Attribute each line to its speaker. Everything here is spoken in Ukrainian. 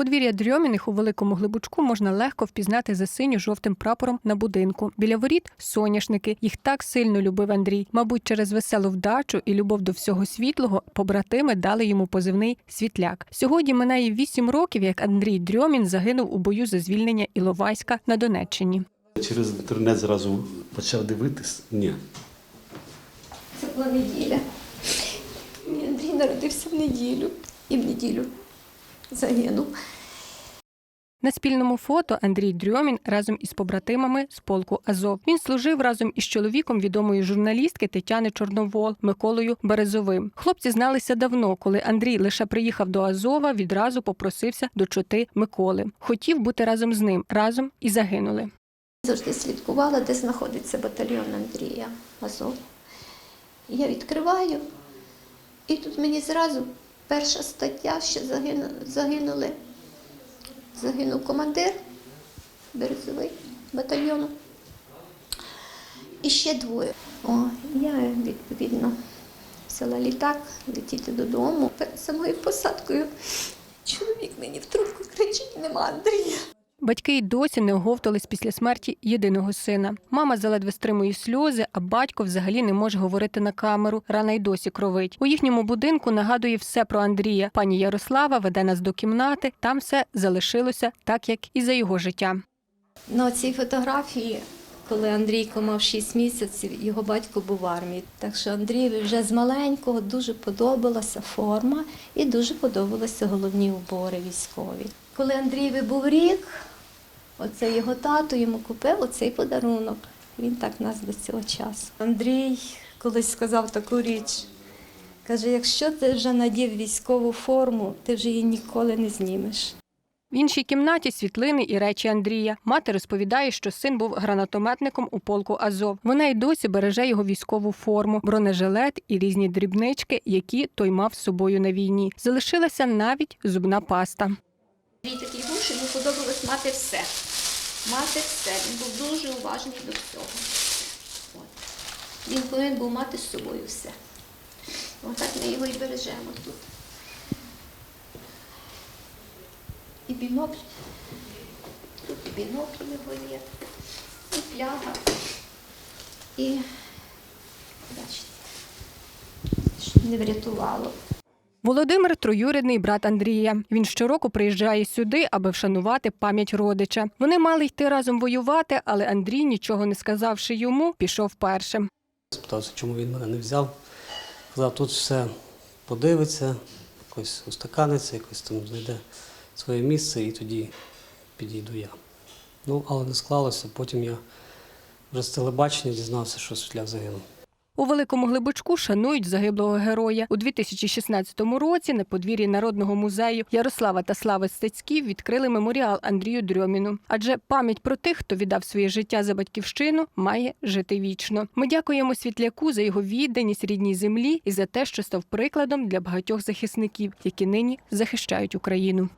Speaker 1: Подвір'я Дрьоміних у великому глибочку можна легко впізнати за синьо-жовтим прапором на будинку. Біля воріт соняшники. Їх так сильно любив Андрій. Мабуть, через веселу вдачу і любов до всього світлого побратими дали йому позивний світляк. Сьогодні минає вісім років, як Андрій Дрьомін загинув у бою за звільнення Іловайська на Донеччині.
Speaker 2: Через інтернет зразу почав дивитись. Ні.
Speaker 3: Це була неділя. Андрій народився в неділю і в неділю загинув.
Speaker 1: На спільному фото Андрій Дрьомін разом із побратимами з полку Азов. Він служив разом із чоловіком відомої журналістки Тетяни Чорновол Миколою Березовим. Хлопці зналися давно, коли Андрій лише приїхав до Азова, відразу попросився до чоти Миколи. Хотів бути разом з ним, разом і загинули.
Speaker 3: Завжди слідкувала, де знаходиться батальйон Андрія Азов. Я відкриваю, і тут мені зразу перша стаття, що загинули. Загинув командир Березовий батальйону. І ще двоє. О, я відповідно взяла літак, летіти додому. Перед самою посадкою чоловік мені в трубку кричить, нема Андрія.
Speaker 1: Батьки й досі не оговтались після смерті єдиного сина. Мама заледве стримує сльози, а батько взагалі не може говорити на камеру. Рана й досі кровить. У їхньому будинку нагадує все про Андрія. Пані Ярослава веде нас до кімнати. Там все залишилося так, як і за його життя.
Speaker 3: На цій фотографії, коли Андрійко мав 6 місяців, його батько був в армії. Так що Андрієві вже з маленького дуже подобалася форма і дуже подобалися головні убори військові. Коли Андрієві був рік, оце його тато йому купив оцей подарунок. Він так нас до цього часу. Андрій колись сказав таку річ. Каже, якщо ти вже надів військову форму, ти вже її ніколи не знімеш.
Speaker 1: В іншій кімнаті світлини і речі Андрія. Мати розповідає, що син був гранатометником у полку Азов. Вона й досі береже його військову форму, бронежилет і різні дрібнички, які той мав з собою на війні. Залишилася навіть зубна паста.
Speaker 3: Андрій такий був, що йому подобалось мати все. Мати все. Він був дуже уважний до всього. От. Він повинен був мати з собою все. Отак ми його і бережемо тут. І бінокль. Тут і бінокль його є, і пляга. І бачите, щоб не врятувало.
Speaker 1: Володимир троюрідний брат Андрія. Він щороку приїжджає сюди, аби вшанувати пам'ять родича. Вони мали йти разом воювати, але Андрій, нічого не сказавши йому, пішов першим.
Speaker 4: Спитався, чому він мене не взяв. Сказав, тут все подивиться, якось устаканиться, якось там знайде своє місце і тоді підійду я. Ну, але не склалося. Потім я вже з телебачення дізнався, що Світляк загинув.
Speaker 1: У великому глибочку шанують загиблого героя. У 2016 році на подвір'ї народного музею Ярослава та Слави Стецьків відкрили меморіал Андрію Дрьоміну. Адже пам'ять про тих, хто віддав своє життя за батьківщину, має жити вічно. Ми дякуємо світляку за його відданість рідній землі і за те, що став прикладом для багатьох захисників, які нині захищають Україну.